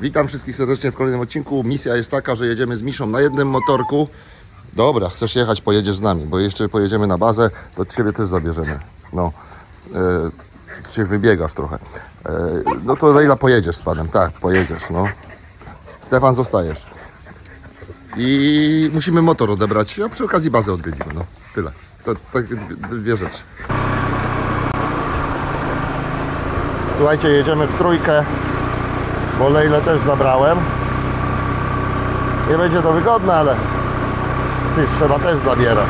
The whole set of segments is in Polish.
Witam wszystkich serdecznie w kolejnym odcinku. Misja jest taka, że jedziemy z Miszą na jednym motorku. Dobra, chcesz jechać, pojedziesz z nami, bo jeszcze pojedziemy na bazę, to Ciebie też zabierzemy. No, e, Cię wybiegasz trochę. E, no to Leila pojedziesz z Panem, tak, pojedziesz, no. Stefan zostajesz. I musimy motor odebrać, a przy okazji bazę odwiedzimy, no. Tyle. To tak dwie, dwie rzeczy. Słuchajcie, jedziemy w trójkę, bo Lejle też zabrałem. Nie będzie to wygodne, ale psy trzeba też zabierać.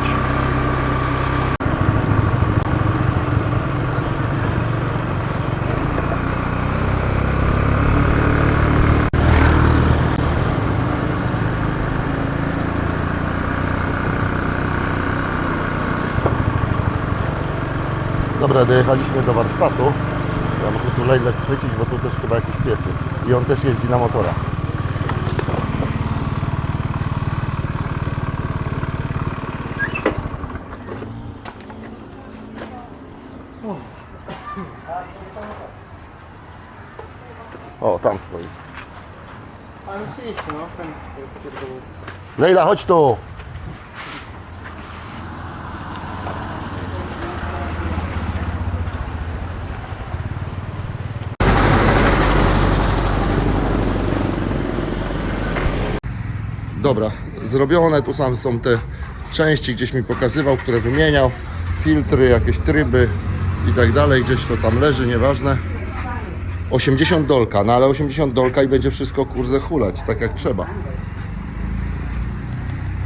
Dobra, dojechaliśmy do warsztatu. Ja muszę tu Lejle schwycić, bo tu też chyba jakiś pies jest. I on też jeździ na motorach. O, tam stoi. Ale rzeczywiście, no, ten jest. Lejla, chodź tu! Dobra, zrobione, tu sam są te części, gdzieś mi pokazywał, które wymieniał, filtry, jakieś tryby i tak dalej, gdzieś to tam leży, nieważne. 80 dolka, no ale 80 dolka i będzie wszystko kurde hulać, tak jak trzeba.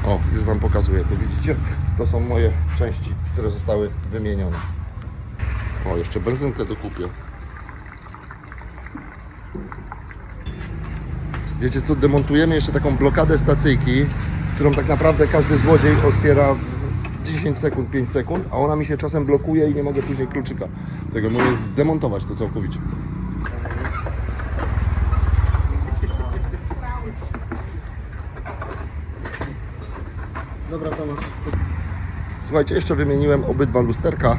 O, już Wam pokazuję, tu widzicie? To są moje części, które zostały wymienione. O, jeszcze benzynkę dokupię. Wiecie co, demontujemy jeszcze taką blokadę stacyjki, którą tak naprawdę każdy złodziej otwiera w 10 sekund, 5 sekund, a ona mi się czasem blokuje i nie mogę później kluczyka. Tego mówię zdemontować to całkowicie. Dobra, Tomasz. Słuchajcie, jeszcze wymieniłem obydwa lusterka,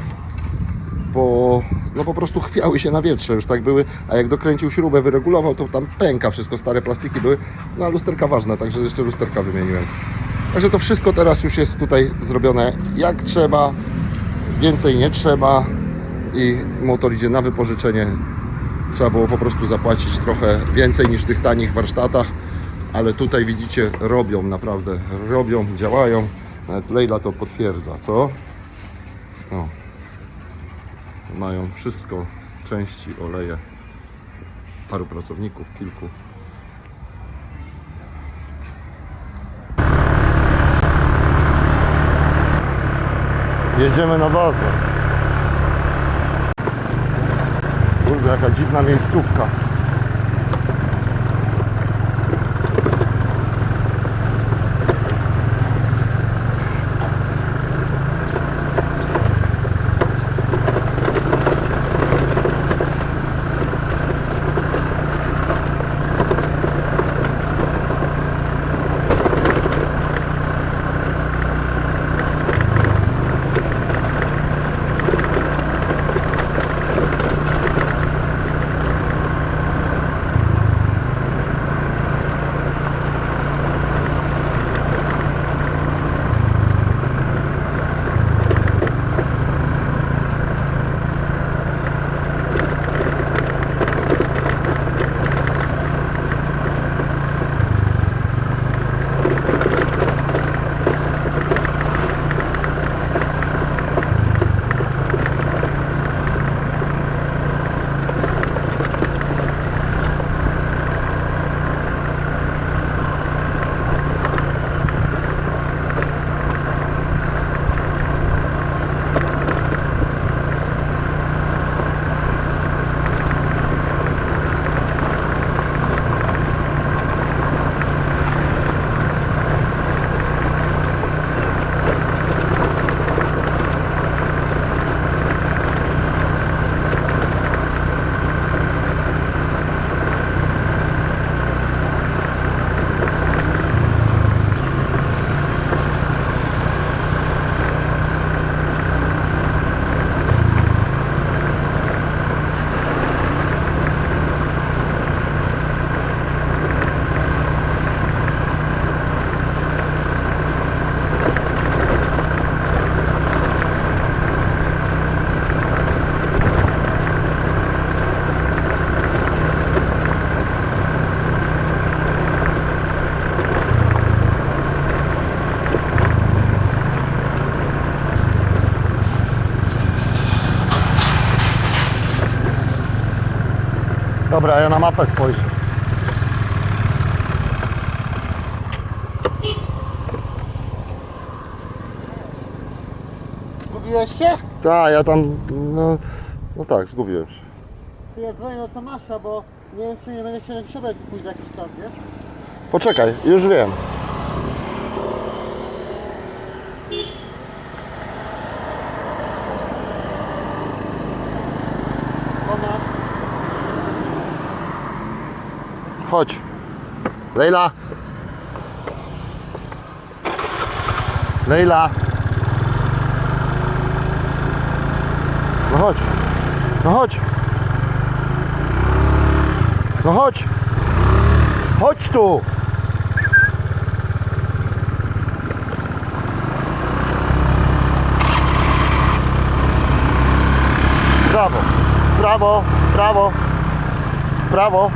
bo no po prostu chwiały się na wietrze, już tak były, a jak dokręcił śrubę, wyregulował, to tam pęka, wszystko stare plastiki były, no a lusterka ważne, także jeszcze lusterka wymieniłem. Także to wszystko teraz już jest tutaj zrobione jak trzeba, więcej nie trzeba i motor idzie na wypożyczenie. Trzeba było po prostu zapłacić trochę więcej niż w tych tanich warsztatach, ale tutaj widzicie, robią naprawdę, robią, działają. Nawet Lejla to potwierdza, co? No. Mają wszystko, części, oleje. Paru pracowników, kilku. Jedziemy na bazę. Kurde, jaka dziwna miejscówka. Dobra, ja na mapę spojrzę. Zgubiłeś się? Tak, ja tam, no, no tak, zgubiłem się. To ja dzwonię do Tomasza, bo nie wiem czy nie będę się przebrać pójść za jakiś czas, wiesz? Poczekaj, już wiem. Tomasz, Chodź. Lejla. Lejla. No chodź. No chodź. No chodź. Chodź tu. Brawo. Brawo. Brawo. Brawo.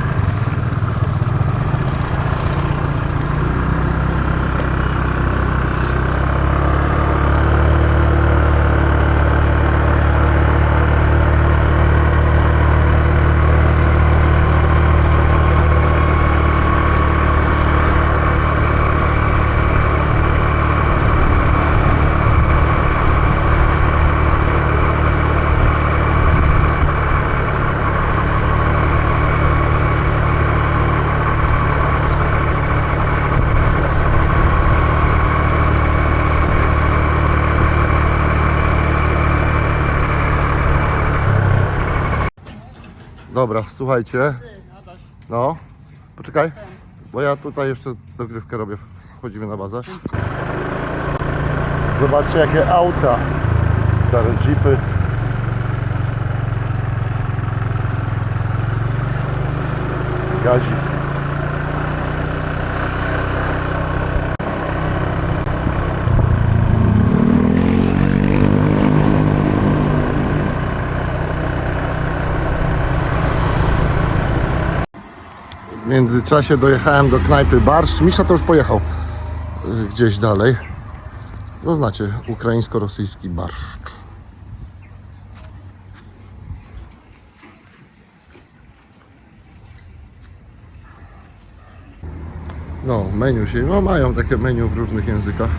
Dobra, słuchajcie. No, poczekaj, bo ja tutaj jeszcze dogrywkę robię. Wchodzimy na bazę. Zobaczcie jakie auta. Stare jeepy. Gazik. międzyczasie dojechałem do knajpy Barszcz. Misza to już pojechał y, gdzieś dalej. No znacie, ukraińsko-rosyjski barszcz. No, menu się, no mają takie menu w różnych językach.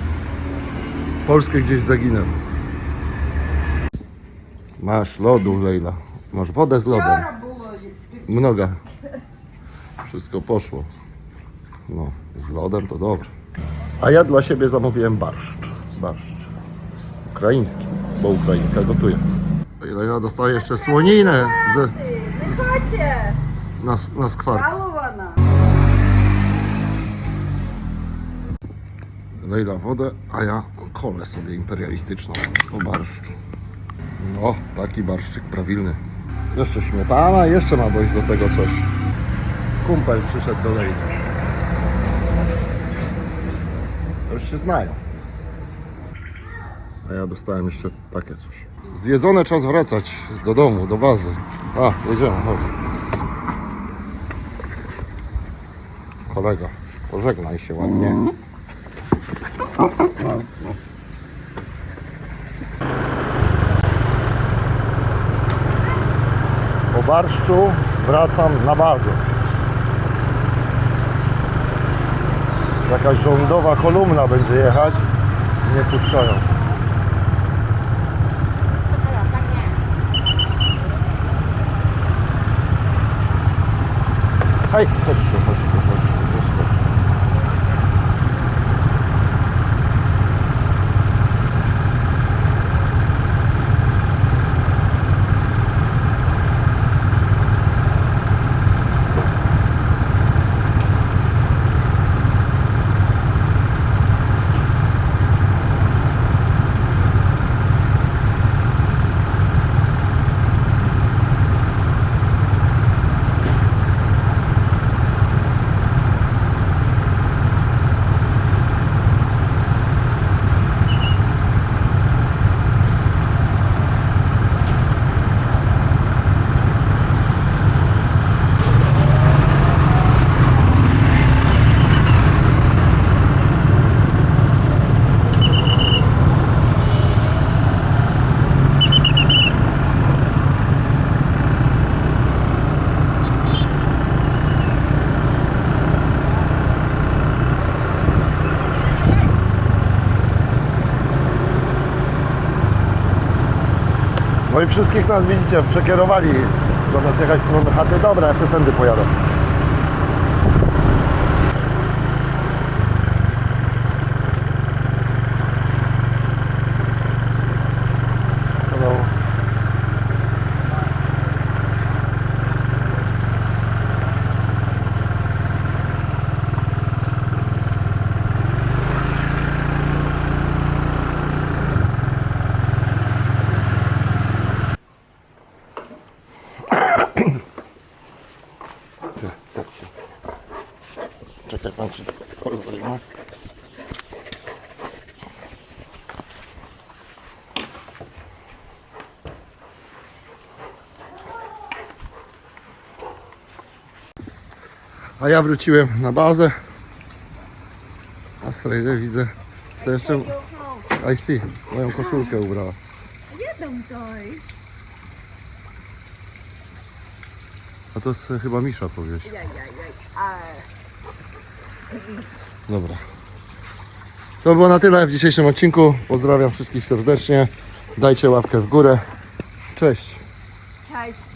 Polskie gdzieś zaginęło. Masz lodu, Leila. Masz wodę z lodem. Mnoga. Wszystko poszło. No, z lodem to dobrze. A ja dla siebie zamówiłem barszcz. Barszcz. Ukraiński, bo Ukrainka gotuje. Elena dostaje jeszcze słoninę z, z, na, na skwark. Lejla wodę, a ja kolę sobie imperialistyczną o barszczu. No, taki barszczyk prawilny. Jeszcze śmietana, jeszcze ma dojść do tego coś. Kumpel przyszedł do Lejli. Już się znają. A ja dostałem jeszcze takie coś. Zjedzone czas wracać do domu, do bazy. A, jedziemy, chodź. Kolega, pożegnaj się ładnie. Po barszczu wracam na bazę. Jakaś rządowa kolumna będzie jechać. Nie puszczają. Hej, chodź tu, chodź i wszystkich nas widzicie, przekierowali zamiast jechać w stronę chaty. Dobra, ja sobie tędy pojadę. Czekaj, pan ci kolor A ja wróciłem na bazę. A Strejdę widzę. Co jeszcze? I see. Moją koszulkę ubrała. Jedną doj. A to jest chyba Misza powieść. Dobra. To było na tyle w dzisiejszym odcinku. Pozdrawiam wszystkich serdecznie. Dajcie łapkę w górę. Cześć. cześć.